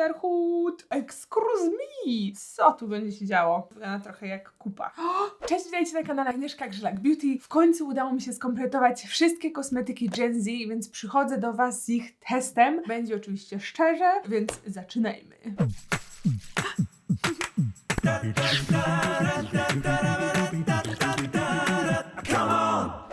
Sisterhood. Excuse me! Co tu będzie się działo? Wygląda trochę jak kupa. Cześć, witajcie na kanale Agnieszka Grzelak Beauty. W końcu udało mi się skompletować wszystkie kosmetyki Gen Z, więc przychodzę do Was z ich testem. Będzie oczywiście szczerze, więc zaczynajmy.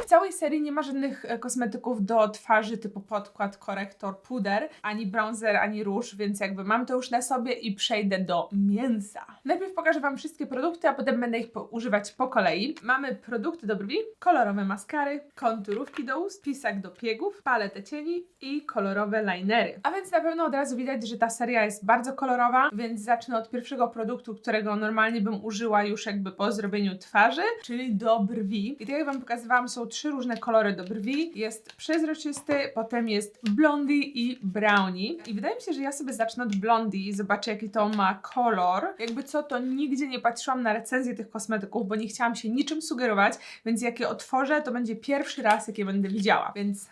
Całej serii nie ma żadnych e, kosmetyków do twarzy typu podkład, korektor, puder, ani bronzer, ani róż, więc jakby mam to już na sobie i przejdę do mięsa. Najpierw pokażę Wam wszystkie produkty, a potem będę ich używać po kolei. Mamy produkty do brwi, kolorowe maskary, konturówki do ust, pisak do piegów, paletę cieni i kolorowe linery. A więc na pewno od razu widać, że ta seria jest bardzo kolorowa, więc zacznę od pierwszego produktu, którego normalnie bym użyła już jakby po zrobieniu twarzy, czyli do brwi. I tak jak Wam pokazywałam, są trzy różne kolory do brwi. Jest przezroczysty, potem jest blondie i brownie. I wydaje mi się, że ja sobie zacznę od blondie i zobaczę jaki to ma kolor. Jakby co, to nigdzie nie patrzyłam na recenzję tych kosmetyków, bo nie chciałam się niczym sugerować, więc jak je otworzę, to będzie pierwszy raz, jak je będę widziała. Więc.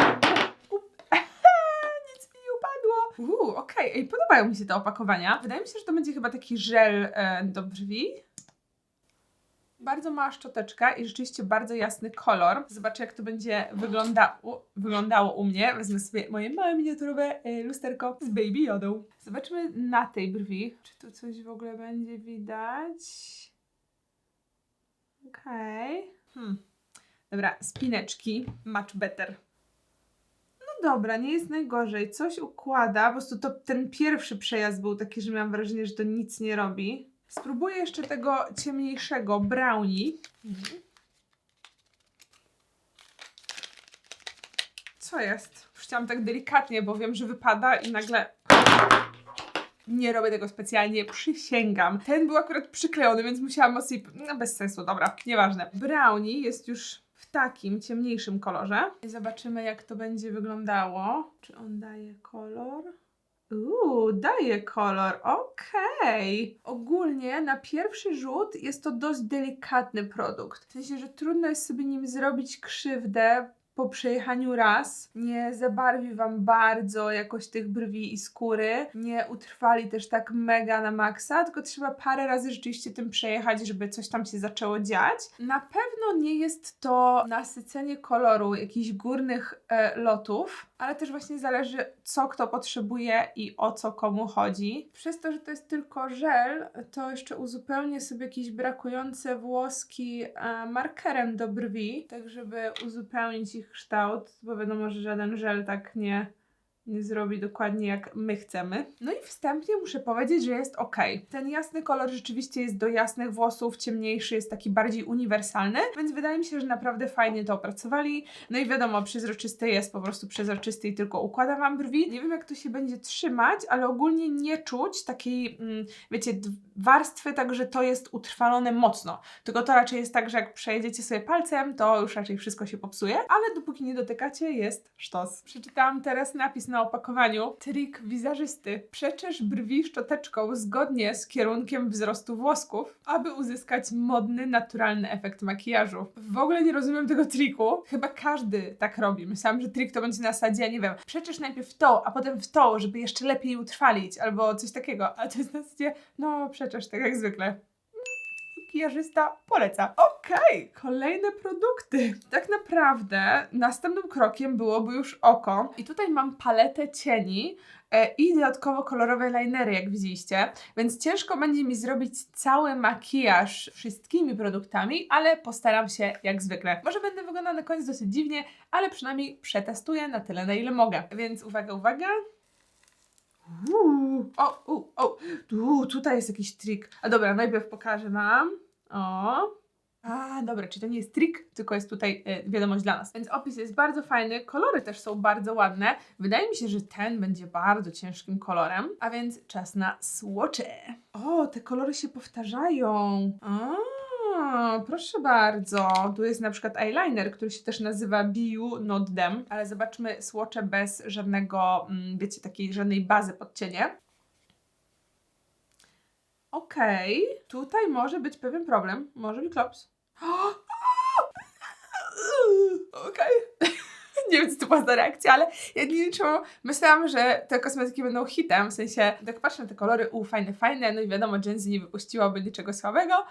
Uuu, okej. Ej, Podobają mi się te opakowania. Wydaje mi się, że to będzie chyba taki żel e, do brwi. Bardzo mała szczoteczka i rzeczywiście bardzo jasny kolor. Zobaczę, jak to będzie wygląda wyglądało u mnie. Wezmę sobie moje małe miniaturowe e, lusterko z Baby Jodą. Zobaczmy na tej brwi, czy tu coś w ogóle będzie widać. Okej. Hmm. Dobra, spineczki. Much better. No dobra, nie jest najgorzej. Coś układa. Po prostu to ten pierwszy przejazd był taki, że miałam wrażenie, że to nic nie robi. Spróbuję jeszcze tego ciemniejszego brownie. Co jest? Chciałam tak delikatnie, bo wiem, że wypada i nagle nie robię tego specjalnie, przysięgam. Ten był akurat przyklejony, więc musiałam mocniej... No bez sensu, dobra, nieważne. Brownie jest już w takim ciemniejszym kolorze. I zobaczymy, jak to będzie wyglądało. Czy on daje kolor? Uuu, daje kolor, okej. Ogólnie na pierwszy rzut jest to dość delikatny produkt. W sensie, że trudno jest sobie nim zrobić krzywdę po przejechaniu raz. Nie zabarwi Wam bardzo jakoś tych brwi i skóry. Nie utrwali też tak mega na maksa, tylko trzeba parę razy rzeczywiście tym przejechać, żeby coś tam się zaczęło dziać. Na pewno nie jest to nasycenie koloru jakichś górnych e, lotów, ale też właśnie zależy, co kto potrzebuje i o co komu chodzi. Przez to, że to jest tylko żel, to jeszcze uzupełnię sobie jakieś brakujące włoski e, markerem do brwi, tak żeby uzupełnić ich kształt, bo wiadomo, że żaden żel tak nie nie zrobi dokładnie jak my chcemy. No i wstępnie muszę powiedzieć, że jest ok. Ten jasny kolor rzeczywiście jest do jasnych włosów, ciemniejszy jest taki bardziej uniwersalny, więc wydaje mi się, że naprawdę fajnie to opracowali. No i wiadomo, przezroczysty jest po prostu przezroczysty i tylko układa Wam brwi. Nie wiem jak to się będzie trzymać, ale ogólnie nie czuć takiej, mm, wiecie, warstwy, także to jest utrwalone mocno. Tylko to raczej jest tak, że jak przejedziecie sobie palcem, to już raczej wszystko się popsuje, ale dopóki nie dotykacie, jest sztos. Przeczytałam teraz napis na opakowaniu. Trik wizerzysty. Przeczesz brwi szczoteczką zgodnie z kierunkiem wzrostu włosków, aby uzyskać modny, naturalny efekt makijażu. W ogóle nie rozumiem tego triku. Chyba każdy tak robi. Myślałam, że trik to będzie na zasadzie, nie wiem, przeczesz najpierw to, a potem w to, żeby jeszcze lepiej utrwalić, albo coś takiego. A to jest na zasadzie, no przeczesz tak jak zwykle makijażysta poleca. Okej, kolejne produkty. Tak naprawdę następnym krokiem byłoby już oko. I tutaj mam paletę cieni e, i dodatkowo kolorowe linery, jak widzieliście. Więc ciężko będzie mi zrobić cały makijaż wszystkimi produktami, ale postaram się jak zwykle. Może będę wyglądała na koniec dosyć dziwnie, ale przynajmniej przetestuję na tyle, na ile mogę. Więc uwaga, uwaga. Uuu, o, o, tu, tutaj jest jakiś trik. A dobra, najpierw pokażę Wam. O. A, dobra, czyli to nie jest trik, tylko jest tutaj y, wiadomość dla nas. Więc opis jest bardzo fajny, kolory też są bardzo ładne. Wydaje mi się, że ten będzie bardzo ciężkim kolorem, a więc czas na słocze. O, te kolory się powtarzają. A, proszę bardzo. Tu jest na przykład eyeliner, który się też nazywa Be You Not Them, ale zobaczmy słocze bez żadnego, mm, wiecie, takiej żadnej bazy pod cienie. Okej, tutaj może być pewien problem. Może być klops. Okej. nie wiem, co to była za reakcja, ale ja nie myślałam, że te kosmetyki będą hitem, w sensie, tak patrzę na te kolory, u, fajne, fajne, no i wiadomo, Gen Z nie wypuściłaby niczego słabego.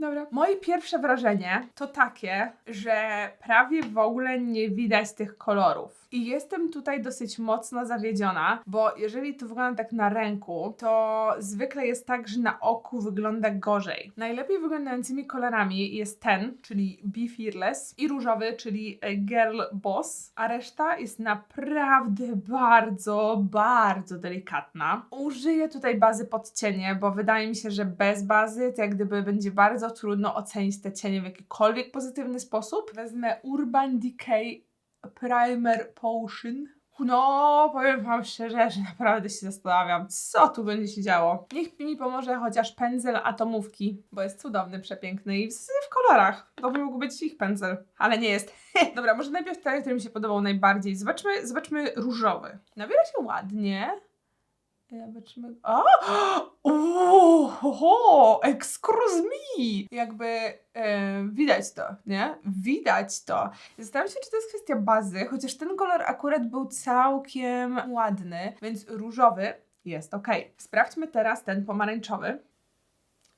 Dobra. Moje pierwsze wrażenie to takie, że prawie w ogóle nie widać tych kolorów. I jestem tutaj dosyć mocno zawiedziona, bo jeżeli to wygląda tak na ręku, to zwykle jest tak, że na oku wygląda gorzej. Najlepiej wyglądającymi kolorami jest ten, czyli Be Fearless i różowy, czyli e, Girl Boss, a reszta jest naprawdę bardzo, bardzo delikatna. Użyję tutaj bazy pod cienie, bo wydaje mi się, że bez bazy to jak gdyby będzie bardzo trudno ocenić te cienie w jakikolwiek pozytywny sposób. Wezmę Urban Decay Primer Potion. No, powiem Wam szczerze, że naprawdę się zastanawiam, co tu będzie się działo. Niech mi pomoże chociaż pędzel atomówki, bo jest cudowny, przepiękny i w, w kolorach. To by mógł być ich pędzel, ale nie jest. Dobra, może najpierw ten, który mi się podobał najbardziej. Zobaczmy, zobaczmy różowy. Nabiera się ładnie. Zobaczymy. O! Oho! Excuse me! Jakby e, widać to, nie? Widać to. Zastanawiam się, czy to jest kwestia bazy, chociaż ten kolor akurat był całkiem ładny, więc różowy jest ok. Sprawdźmy teraz ten pomarańczowy.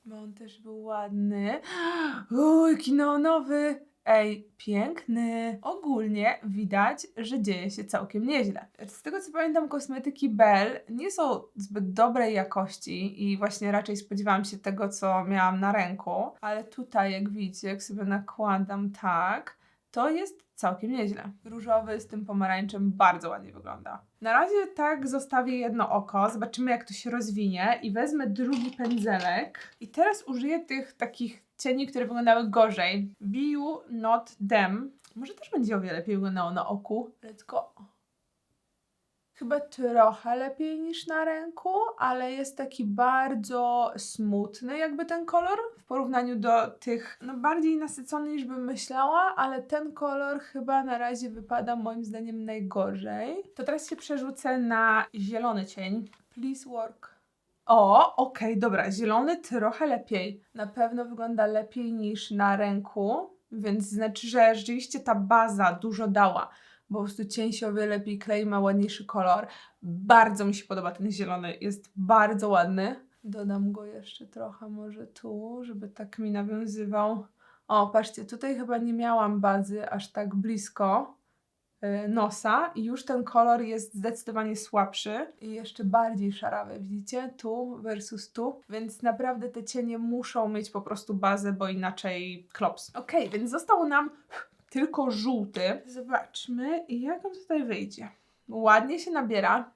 Bo on też był ładny. Uuu, jaki neonowy! Ej, piękny. Ogólnie widać, że dzieje się całkiem nieźle. Z tego co pamiętam, kosmetyki Bell nie są zbyt dobrej jakości i właśnie raczej spodziewałam się tego, co miałam na ręku. Ale tutaj, jak widzicie, jak sobie nakładam tak, to jest całkiem nieźle. Różowy z tym pomarańczem bardzo ładnie wygląda. Na razie tak zostawię jedno oko, zobaczymy jak to się rozwinie i wezmę drugi pędzelek i teraz użyję tych takich cieni, które wyglądały gorzej. Be you, not them. Może też będzie o wiele lepiej wyglądało na oku. Let's go. Chyba trochę lepiej niż na ręku, ale jest taki bardzo smutny jakby ten kolor w porównaniu do tych, no bardziej nasycony niż bym myślała, ale ten kolor chyba na razie wypada moim zdaniem najgorzej. To teraz się przerzucę na zielony cień. Please work. O, okej, dobra, zielony trochę lepiej. Na pewno wygląda lepiej niż na ręku, więc znaczy, że rzeczywiście ta baza dużo dała po prostu cień się o wiele lepiej klei, ma ładniejszy kolor. Bardzo mi się podoba ten zielony, jest bardzo ładny. Dodam go jeszcze trochę może tu, żeby tak mi nawiązywał. O, patrzcie, tutaj chyba nie miałam bazy aż tak blisko y, nosa i już ten kolor jest zdecydowanie słabszy i jeszcze bardziej szarawy, widzicie? Tu versus tu, więc naprawdę te cienie muszą mieć po prostu bazę, bo inaczej klops. Ok, więc został nam tylko żółty. Zobaczmy, jak on tutaj wyjdzie. Ładnie się nabiera.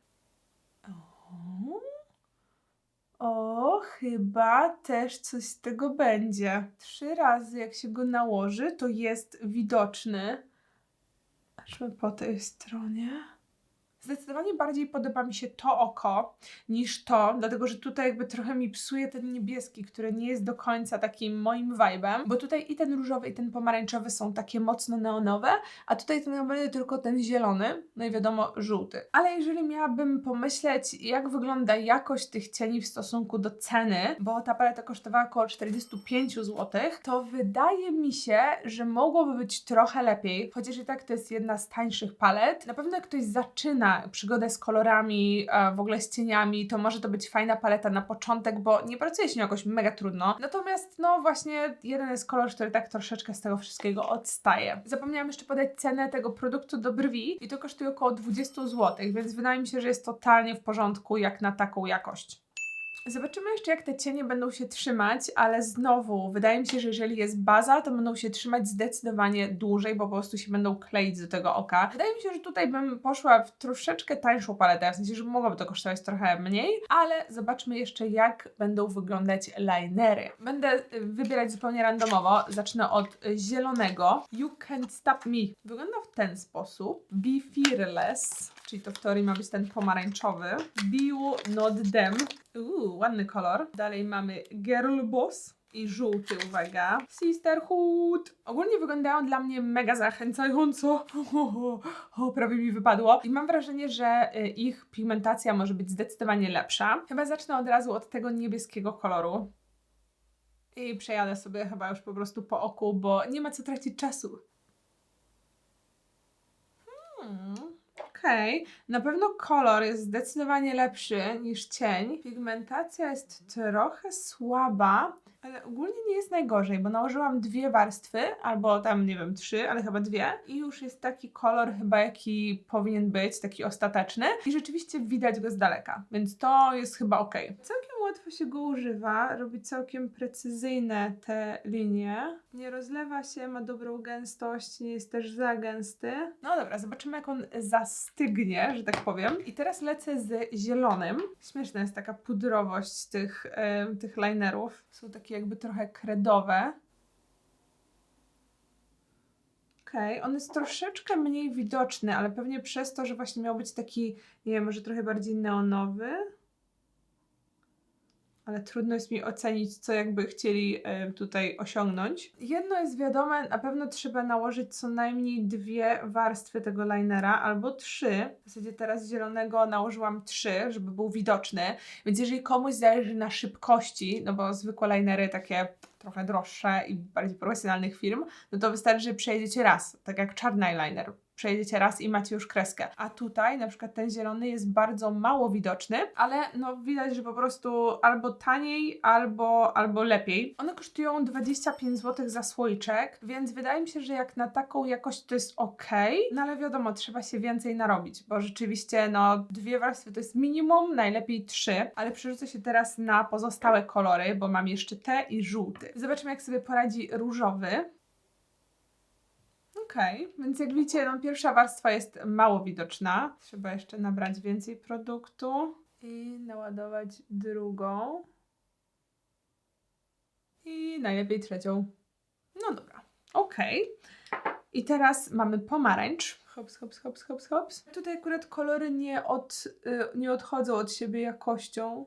O, chyba też coś z tego będzie. Trzy razy, jak się go nałoży, to jest widoczny. Ażby po tej stronie. Zdecydowanie bardziej podoba mi się to oko niż to, dlatego że tutaj jakby trochę mi psuje ten niebieski, który nie jest do końca takim moim vibe'em, bo tutaj i ten różowy i ten pomarańczowy są takie mocno neonowe, a tutaj to będzie tylko ten zielony, no i wiadomo żółty. Ale jeżeli miałabym pomyśleć, jak wygląda jakość tych cieni w stosunku do ceny, bo ta paleta kosztowała około 45 zł, to wydaje mi się, że mogłoby być trochę lepiej, chociaż i tak to jest jedna z tańszych palet. Na pewno jak ktoś zaczyna przygodę z kolorami, e, w ogóle z cieniami, to może to być fajna paleta na początek, bo nie pracuje się jakoś mega trudno. Natomiast, no właśnie, jeden jest kolor, który tak troszeczkę z tego wszystkiego odstaje. Zapomniałam jeszcze podać cenę tego produktu do brwi i to kosztuje około 20 zł, więc wydaje mi się, że jest totalnie w porządku jak na taką jakość. Zobaczymy jeszcze, jak te cienie będą się trzymać, ale znowu, wydaje mi się, że jeżeli jest baza, to będą się trzymać zdecydowanie dłużej, bo po prostu się będą kleić do tego oka. Wydaje mi się, że tutaj bym poszła w troszeczkę tańszą paletę, w sensie, że mogłoby to kosztować trochę mniej, ale zobaczmy jeszcze, jak będą wyglądać linery. Będę y, wybierać zupełnie randomowo. Zacznę od zielonego. You Can't Stop Me. Wygląda w ten sposób. Be Fearless, czyli to w teorii ma być ten pomarańczowy. You, Not Them. Uuu, ładny kolor. Dalej mamy Girl Boss i żółty, uwaga. Sisterhood. Ogólnie wyglądają dla mnie mega zachęcająco. O, o, prawie mi wypadło. I mam wrażenie, że y, ich pigmentacja może być zdecydowanie lepsza. Chyba zacznę od razu od tego niebieskiego koloru. I przejadę sobie chyba już po prostu po oku, bo nie ma co tracić czasu. Hmm. Okej, na pewno kolor jest zdecydowanie lepszy niż cień. Pigmentacja jest trochę słaba, ale ogólnie nie jest najgorzej, bo nałożyłam dwie warstwy, albo tam nie wiem, trzy, ale chyba dwie. I już jest taki kolor chyba jaki powinien być, taki ostateczny. I rzeczywiście widać go z daleka, więc to jest chyba ok. Całkiem łatwo się go używa, robi całkiem precyzyjne te linie. Nie rozlewa się, ma dobrą gęstość, nie jest też za gęsty. No dobra, zobaczymy jak on zastygnie, że tak powiem. I teraz lecę z zielonym. Śmieszna jest taka pudrowość tych, em, tych linerów. Są takie jakby trochę kredowe. Okej, on jest troszeczkę mniej widoczny, ale pewnie przez to, że właśnie miał być taki, nie wiem, może trochę bardziej neonowy. Ale trudno jest mi ocenić, co jakby chcieli e, tutaj osiągnąć. Jedno jest wiadome, na pewno trzeba nałożyć co najmniej dwie warstwy tego linera, albo trzy. W zasadzie teraz zielonego nałożyłam trzy, żeby był widoczny. Więc jeżeli komuś zależy na szybkości, no bo zwykłe linery takie trochę droższe i bardziej profesjonalnych firm, no to wystarczy, że przejdziecie raz, tak jak czarny eyeliner. Przejdziecie raz i macie już kreskę. A tutaj na przykład ten zielony jest bardzo mało widoczny, ale no widać, że po prostu albo taniej, albo, albo lepiej. One kosztują 25 zł za słoiczek, więc wydaje mi się, że jak na taką jakość to jest ok. No ale wiadomo, trzeba się więcej narobić, bo rzeczywiście no dwie warstwy to jest minimum, najlepiej trzy, ale przerzucę się teraz na pozostałe kolory, bo mam jeszcze te i żółty. Zobaczmy jak sobie poradzi różowy. Okej, więc jak widzicie, no, pierwsza warstwa jest mało widoczna. Trzeba jeszcze nabrać więcej produktu i naładować drugą. I najlepiej trzecią. No dobra, okej. I teraz mamy pomarańcz. Hops, hops, hops, hops, hops. Tutaj akurat kolory nie, od, y, nie odchodzą od siebie jakością.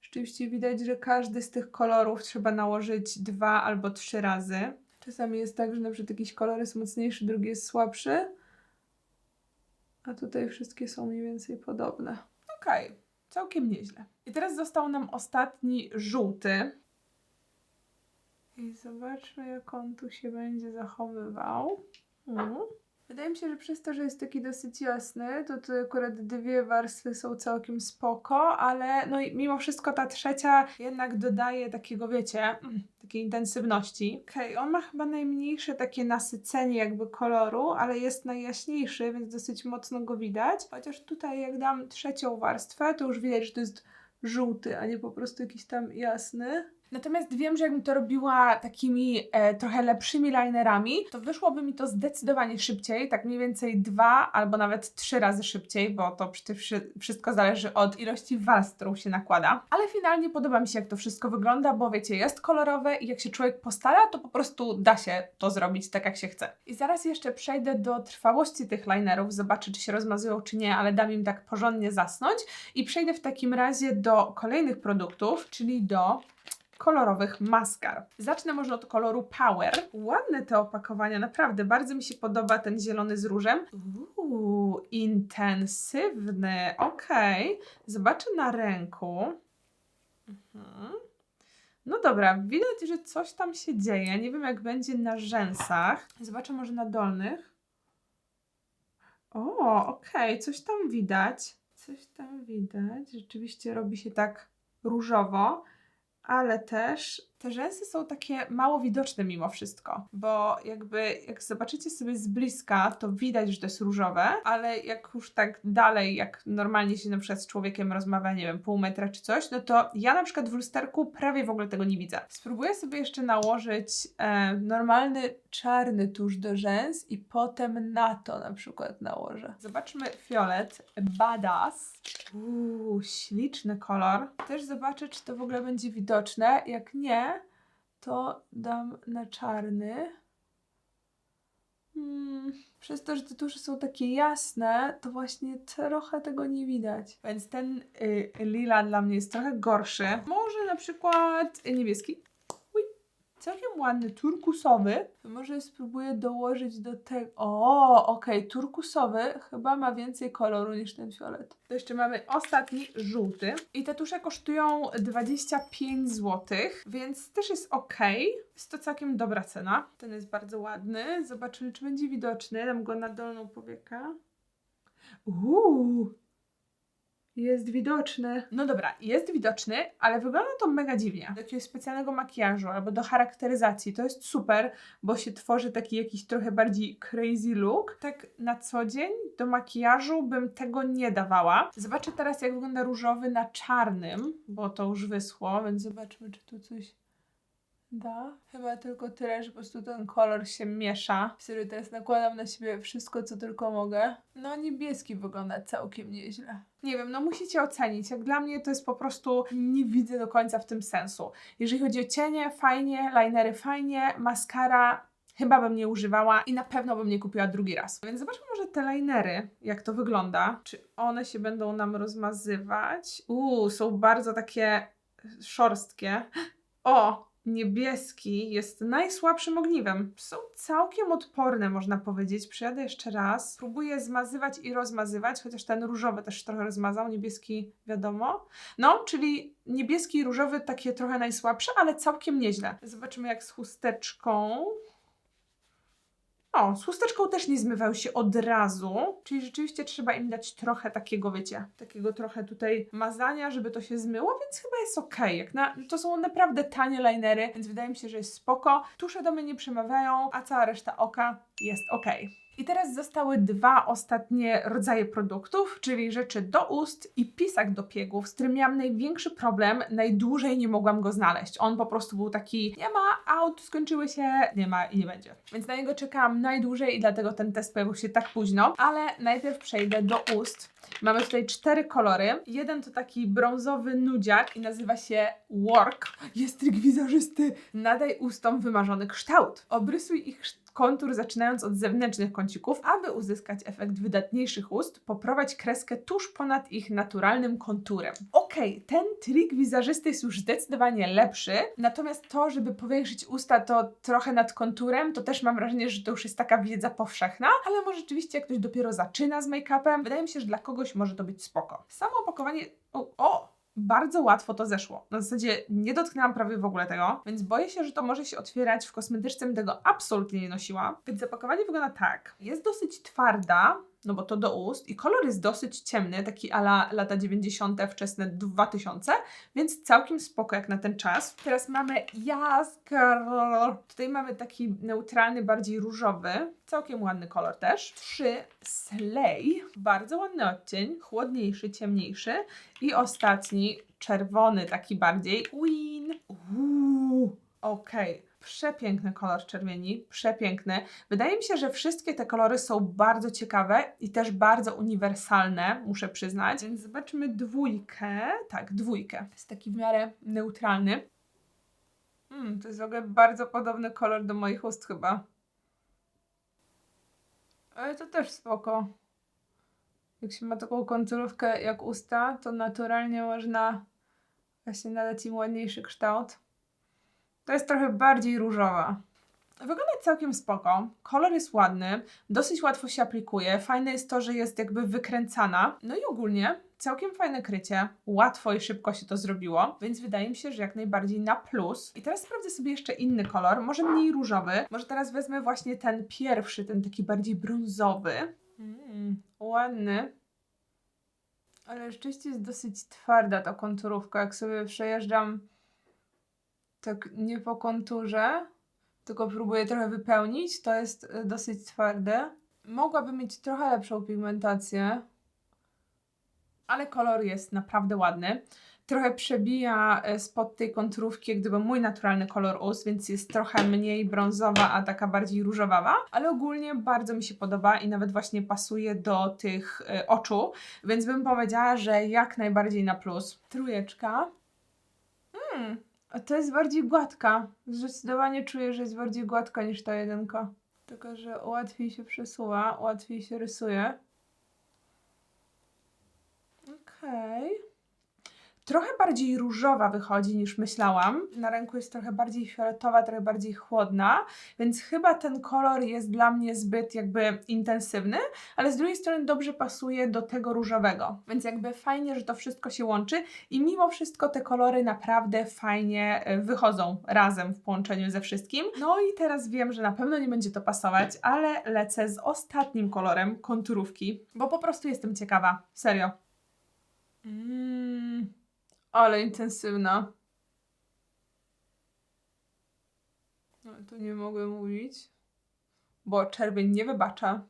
Rzeczywiście widać, że każdy z tych kolorów trzeba nałożyć dwa albo trzy razy. Czasami jest tak, że na przykład jakiś kolor jest mocniejszy, drugi jest słabszy. A tutaj wszystkie są mniej więcej podobne. Okej, całkiem nieźle. I teraz został nam ostatni żółty. I zobaczmy, jak on tu się będzie zachowywał. Mhm. Wydaje mi się, że przez to, że jest taki dosyć jasny, to tu akurat dwie warstwy są całkiem spoko, ale no i mimo wszystko ta trzecia jednak dodaje takiego, wiecie, mm, takiej intensywności. Okej, on ma chyba najmniejsze takie nasycenie jakby koloru, ale jest najjaśniejszy, więc dosyć mocno go widać. Chociaż tutaj jak dam trzecią warstwę, to już widać, że to jest żółty, a nie po prostu jakiś tam jasny. Natomiast wiem, że jakbym to robiła takimi e, trochę lepszymi linerami, to wyszłoby mi to zdecydowanie szybciej, tak mniej więcej dwa albo nawet trzy razy szybciej, bo to przecież wszy- wszystko zależy od ilości warstw, którą się nakłada. Ale finalnie podoba mi się, jak to wszystko wygląda, bo wiecie, jest kolorowe i jak się człowiek postara, to po prostu da się to zrobić tak, jak się chce. I zaraz jeszcze przejdę do trwałości tych linerów, zobaczę, czy się rozmazują, czy nie, ale dam im tak porządnie zasnąć. I przejdę w takim razie do kolejnych produktów, czyli do kolorowych maskar. Zacznę może od koloru Power. Ładne te opakowania, naprawdę. Bardzo mi się podoba ten zielony z różem. Uuu, intensywny. Okej. Zobaczę na ręku. Mhm. No dobra, widać, że coś tam się dzieje. Nie wiem, jak będzie na rzęsach. Zobaczę może na dolnych. O, okej, coś tam widać. Coś tam widać. Rzeczywiście robi się tak różowo ale też te rzęsy są takie mało widoczne mimo wszystko, bo jakby jak zobaczycie sobie z bliska, to widać, że to jest różowe, ale jak już tak dalej, jak normalnie się na przykład z człowiekiem rozmawia, nie wiem, pół metra czy coś, no to ja na przykład w lusterku prawie w ogóle tego nie widzę. Spróbuję sobie jeszcze nałożyć e, normalny czarny tusz do rzęs i potem na to na przykład nałożę. Zobaczmy fiolet, badass. Uuu, śliczny kolor. Też zobaczę, czy to w ogóle będzie widoczne. Jak nie, to dam na czarny. Hmm. Przez to, że te tusze są takie jasne, to właśnie trochę tego nie widać. Więc ten y, lila dla mnie jest trochę gorszy. Może na przykład niebieski. Całkiem ładny, turkusowy. Może spróbuję dołożyć do tego. O, okej, turkusowy chyba ma więcej koloru niż ten fiolet. To jeszcze mamy ostatni, żółty. I te tusze kosztują 25 zł, więc też jest ok. Jest to całkiem dobra cena. Ten jest bardzo ładny. Zobaczymy, czy będzie widoczny. Dam go na dolną powiekę. Uuu. Jest widoczny. No dobra, jest widoczny, ale wygląda to mega dziwnie. Do jakiegoś specjalnego makijażu albo do charakteryzacji to jest super, bo się tworzy taki jakiś trochę bardziej crazy look. Tak na co dzień do makijażu bym tego nie dawała. Zobaczę teraz, jak wygląda różowy na czarnym, bo to już wyschło, więc zobaczmy, czy tu coś da. Chyba tylko tyle, że po prostu ten kolor się miesza. Serio, teraz nakładam na siebie wszystko, co tylko mogę. No, niebieski wygląda całkiem nieźle. Nie wiem, no musicie ocenić. Jak dla mnie to jest po prostu, nie widzę do końca w tym sensu. Jeżeli chodzi o cienie, fajnie, linery fajnie, maskara chyba bym nie używała i na pewno bym nie kupiła drugi raz. Więc zobaczmy może te linery, jak to wygląda. Czy one się będą nam rozmazywać? Uuu, są bardzo takie szorstkie. O! Niebieski jest najsłabszym ogniwem. Są całkiem odporne, można powiedzieć. Przyjadę jeszcze raz. Próbuję zmazywać i rozmazywać, chociaż ten różowy też trochę rozmazał, niebieski wiadomo. No, czyli niebieski i różowy takie trochę najsłabsze, ale całkiem nieźle. Zobaczymy jak z chusteczką. O, z chusteczką też nie zmywał się od razu, czyli rzeczywiście trzeba im dać trochę takiego, wiecie, takiego trochę tutaj mazania, żeby to się zmyło, więc chyba jest ok. Jak na, to są naprawdę tanie linery, więc wydaje mi się, że jest spoko. Tusze do mnie nie przemawiają, a cała reszta oka jest ok. I teraz zostały dwa ostatnie rodzaje produktów, czyli rzeczy do ust i pisak do piegów, z którym miałam największy problem, najdłużej nie mogłam go znaleźć. On po prostu był taki, nie ma, aut skończyły się, nie ma i nie będzie. Więc na niego czekałam najdłużej i dlatego ten test pojawił się tak późno, ale najpierw przejdę do ust. Mamy tutaj cztery kolory. Jeden to taki brązowy nudziak i nazywa się Work. Jest trik wizerzysty. Nadaj ustom wymarzony kształt. Obrysuj ich kształt kontur zaczynając od zewnętrznych kącików, aby uzyskać efekt wydatniejszych ust, poprowadź kreskę tuż ponad ich naturalnym konturem. Okej, okay, ten trik wizerzysty jest już zdecydowanie lepszy, natomiast to, żeby powiększyć usta to trochę nad konturem, to też mam wrażenie, że to już jest taka wiedza powszechna, ale może rzeczywiście jak ktoś dopiero zaczyna z make-upem, wydaje mi się, że dla kogoś może to być spoko. Samo opakowanie... O! o bardzo łatwo to zeszło. Na zasadzie nie dotknęłam prawie w ogóle tego, więc boję się, że to może się otwierać w kosmetyczce, bym tego absolutnie nie nosiła. Więc zapakowanie wygląda tak. Jest dosyć twarda, no bo to do ust i kolor jest dosyć ciemny, taki ala lata 90., wczesne 2000, więc całkiem spoko jak na ten czas. Teraz mamy Jaskar. Tutaj mamy taki neutralny, bardziej różowy, całkiem ładny kolor też. Trzy Slay, bardzo ładny odcień, chłodniejszy, ciemniejszy i ostatni czerwony, taki bardziej Win. Uuu, okej. Okay Przepiękny kolor czerwieni, przepiękny. Wydaje mi się, że wszystkie te kolory są bardzo ciekawe i też bardzo uniwersalne, muszę przyznać. Więc zobaczmy dwójkę. Tak, dwójkę. Jest taki w miarę neutralny. Hmm, to jest w ogóle bardzo podobny kolor do moich ust chyba. Ale to też spoko. Jak się ma taką konturówkę jak usta, to naturalnie można właśnie nadać im ładniejszy kształt. To jest trochę bardziej różowa. Wygląda całkiem spoko. Kolor jest ładny, dosyć łatwo się aplikuje. Fajne jest to, że jest jakby wykręcana. No i ogólnie całkiem fajne krycie. Łatwo i szybko się to zrobiło, więc wydaje mi się, że jak najbardziej na plus. I teraz sprawdzę sobie jeszcze inny kolor, może mniej różowy. Może teraz wezmę właśnie ten pierwszy, ten taki bardziej brązowy. Mm, ładny. Ale rzeczywiście jest dosyć twarda ta konturówka. Jak sobie przejeżdżam tak nie po konturze, tylko próbuję trochę wypełnić. To jest y, dosyć twarde. Mogłaby mieć trochę lepszą pigmentację, ale kolor jest naprawdę ładny. Trochę przebija y, spod tej konturówki gdyby mój naturalny kolor ust, więc jest trochę mniej brązowa, a taka bardziej różowawa, ale ogólnie bardzo mi się podoba i nawet właśnie pasuje do tych y, oczu, więc bym powiedziała, że jak najbardziej na plus. Trójeczka. Hmm, a to jest bardziej gładka. Zdecydowanie czuję, że jest bardziej gładka niż ta jedynka. Tylko, że łatwiej się przesuwa, łatwiej się rysuje. Okej. Okay. Trochę bardziej różowa wychodzi niż myślałam. Na ręku jest trochę bardziej fioletowa, trochę bardziej chłodna, więc chyba ten kolor jest dla mnie zbyt jakby intensywny, ale z drugiej strony dobrze pasuje do tego różowego. Więc jakby fajnie, że to wszystko się łączy i mimo wszystko te kolory naprawdę fajnie e, wychodzą razem w połączeniu ze wszystkim. No i teraz wiem, że na pewno nie będzie to pasować, ale lecę z ostatnim kolorem konturówki, bo po prostu jestem ciekawa. Serio. Mmm, ale intensywna. No, tu nie mogę mówić, bo czerwień nie wybacza.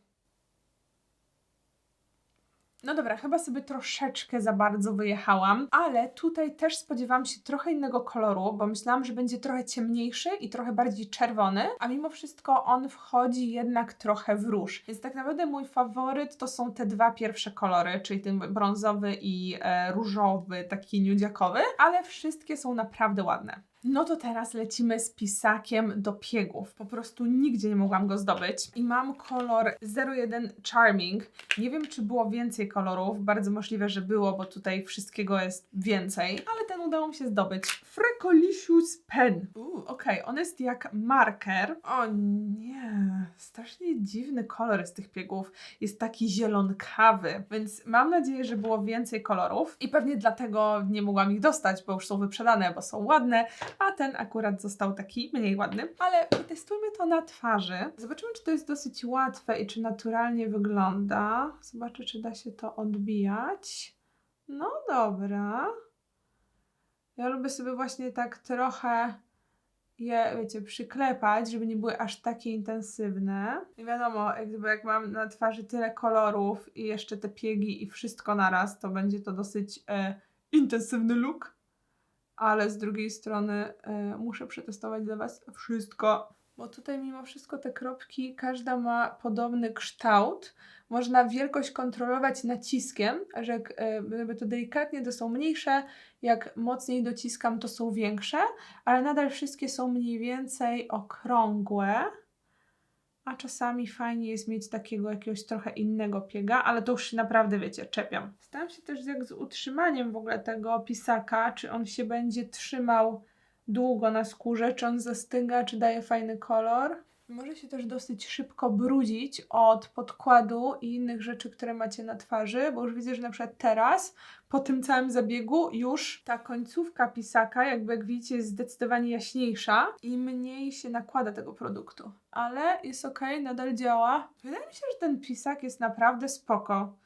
No dobra, chyba sobie troszeczkę za bardzo wyjechałam, ale tutaj też spodziewałam się trochę innego koloru, bo myślałam, że będzie trochę ciemniejszy i trochę bardziej czerwony, a mimo wszystko on wchodzi jednak trochę w róż. Więc tak naprawdę mój faworyt to są te dwa pierwsze kolory, czyli ten brązowy i e, różowy, taki nudziakowy, ale wszystkie są naprawdę ładne. No to teraz lecimy z pisakiem do piegów. Po prostu nigdzie nie mogłam go zdobyć. I mam kolor 01 Charming. Nie wiem, czy było więcej kolorów. Bardzo możliwe, że było, bo tutaj wszystkiego jest więcej. Ale ten udało mi się zdobyć. Frecolicious Pen. Okej. On jest jak marker. O nie. Strasznie dziwny kolor z tych piegów. Jest taki zielonkawy. Więc mam nadzieję, że było więcej kolorów. I pewnie dlatego nie mogłam ich dostać, bo już są wyprzedane, bo są ładne a ten akurat został taki mniej ładny. Ale testujmy to na twarzy. Zobaczymy, czy to jest dosyć łatwe i czy naturalnie wygląda. Zobaczę, czy da się to odbijać. No dobra. Ja lubię sobie właśnie tak trochę je, wiecie, przyklepać, żeby nie były aż takie intensywne. I wiadomo, jak, gdyby jak mam na twarzy tyle kolorów i jeszcze te piegi i wszystko naraz, to będzie to dosyć e, intensywny look ale z drugiej strony y, muszę przetestować dla Was wszystko. Bo tutaj mimo wszystko te kropki, każda ma podobny kształt. Można wielkość kontrolować naciskiem, że jak y, to delikatnie, to są mniejsze, jak mocniej dociskam, to są większe, ale nadal wszystkie są mniej więcej okrągłe a czasami fajnie jest mieć takiego jakiegoś trochę innego piega, ale to już naprawdę, wiecie, czepiam. Staram się też jak z utrzymaniem w ogóle tego pisaka, czy on się będzie trzymał długo na skórze, czy on zastyga, czy daje fajny kolor. Może się też dosyć szybko brudzić od podkładu i innych rzeczy, które macie na twarzy, bo już widzę, że na przykład teraz, po tym całym zabiegu, już ta końcówka pisaka, jakby jak widzicie, jest zdecydowanie jaśniejsza i mniej się nakłada tego produktu. Ale jest ok, nadal działa. Wydaje mi się, że ten pisak jest naprawdę spoko.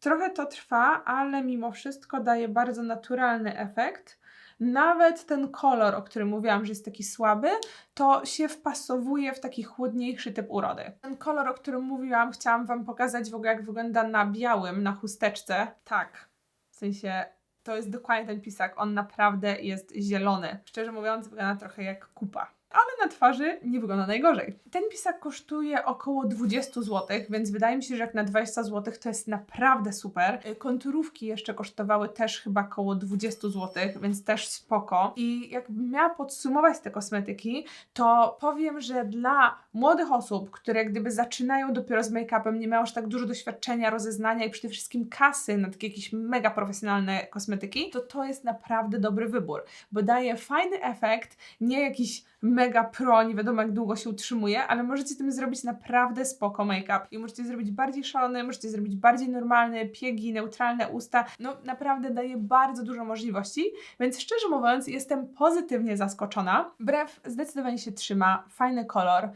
Trochę to trwa, ale mimo wszystko daje bardzo naturalny efekt. Nawet ten kolor, o którym mówiłam, że jest taki słaby, to się wpasowuje w taki chłodniejszy typ urody. Ten kolor, o którym mówiłam, chciałam Wam pokazać w ogóle, jak wygląda na białym, na chusteczce. Tak, w sensie to jest dokładnie ten pisak. On naprawdę jest zielony. Szczerze mówiąc, wygląda trochę jak kupa ale na twarzy nie wygląda najgorzej. Ten pisak kosztuje około 20 zł, więc wydaje mi się, że jak na 20 zł to jest naprawdę super. Y, konturówki jeszcze kosztowały też chyba około 20 zł, więc też spoko. I jakbym miała podsumować te kosmetyki, to powiem, że dla młodych osób, które gdyby zaczynają dopiero z make-upem, nie mają aż tak dużo doświadczenia, rozeznania i przede wszystkim kasy na takie jakieś mega profesjonalne kosmetyki, to to jest naprawdę dobry wybór, bo daje fajny efekt, nie jakiś mega pro, nie wiadomo jak długo się utrzymuje, ale możecie tym zrobić naprawdę spoko make-up i możecie zrobić bardziej szalony, możecie zrobić bardziej normalny, piegi, neutralne usta, no naprawdę daje bardzo dużo możliwości, więc szczerze mówiąc jestem pozytywnie zaskoczona. Brew zdecydowanie się trzyma, fajny kolor,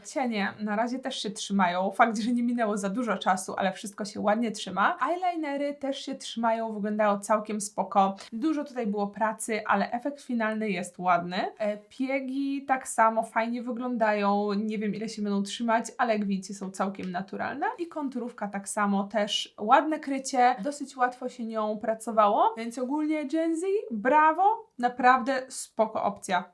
na razie też się trzymają, fakt, że nie minęło za dużo czasu, ale wszystko się ładnie trzyma. Eyelinery też się trzymają, wyglądają całkiem spoko. Dużo tutaj było pracy, ale efekt finalny jest ładny. E, piegi tak samo, fajnie wyglądają, nie wiem ile się będą trzymać, ale jak widzicie są całkiem naturalne. I konturówka tak samo, też ładne krycie, dosyć łatwo się nią pracowało, więc ogólnie Gen Z, brawo, naprawdę spoko opcja.